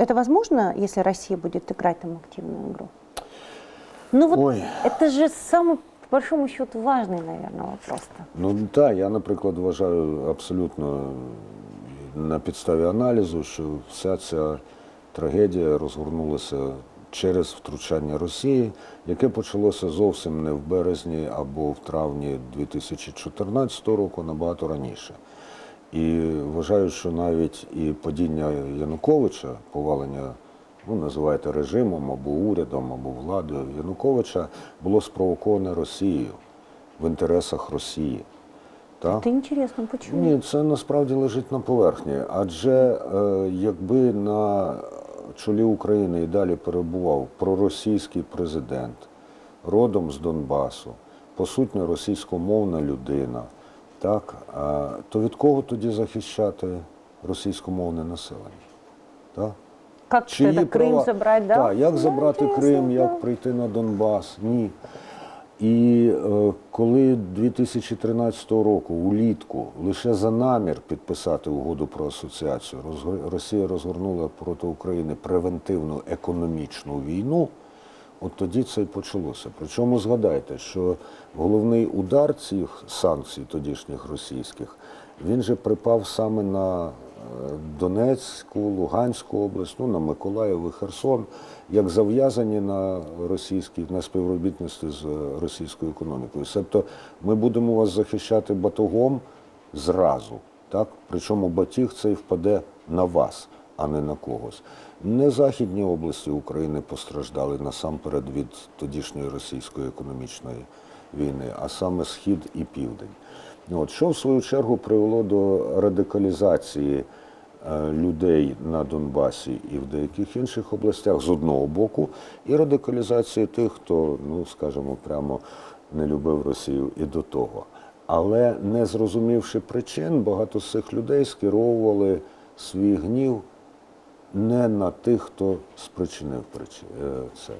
это возможно, если Россия будет играть там активную игру? Ну вот Ой. это же самый, по большому счету, важный, наверное, вопрос-то. Ну так, я, наприклад, вважаю абсолютно на підставі аналізу, що вся ця трагедія розгорнулася через втручання Росії, яке почалося зовсім не в березні або в травні 2014 року, набагато раніше. І вважаю, що навіть і падіння Януковича, повалення, ну називайте режимом або урядом, або владою Януковича, було спровоковане Росією в інтересах Росії. Так? Это интересно, почему? Ні, це насправді лежить на поверхні. Адже е, якби на чолі України і далі перебував проросійський президент, родом з Донбасу, по суті російськомовна людина, так, а, то від кого тоді захищати російськомовне населення? Так? Как Чиї Крым права? забрать, да? Так, як Да, забрати Крим, да. як прийти на Донбас? Ні. І е, коли 2013 року, улітку, лише за намір підписати угоду про асоціацію, Росія розгорнула проти України превентивну економічну війну, от тоді це і почалося. Причому згадайте, що головний удар цих санкцій тодішніх російських, він же припав саме на е, Донецьку, Луганську область, ну, на Миколаїв і Херсон, як зав'язані на російській на співробітництві з російською економікою. Тобто ми будемо вас захищати батогом зразу, так? Причому батіг цей впаде на вас, а не на когось. Не західні області України постраждали насамперед від тодішньої російської економічної війни, а саме схід і південь. От, що в свою чергу привело до радикалізації е, людей на Донбасі і в деяких інших областях з одного боку, і радикалізації тих, хто, ну скажімо, прямо не любив Росію і до того. Але не зрозумівши причин, багато з цих людей скеровували свій гнів не на тих, хто спричинив причи- е, це.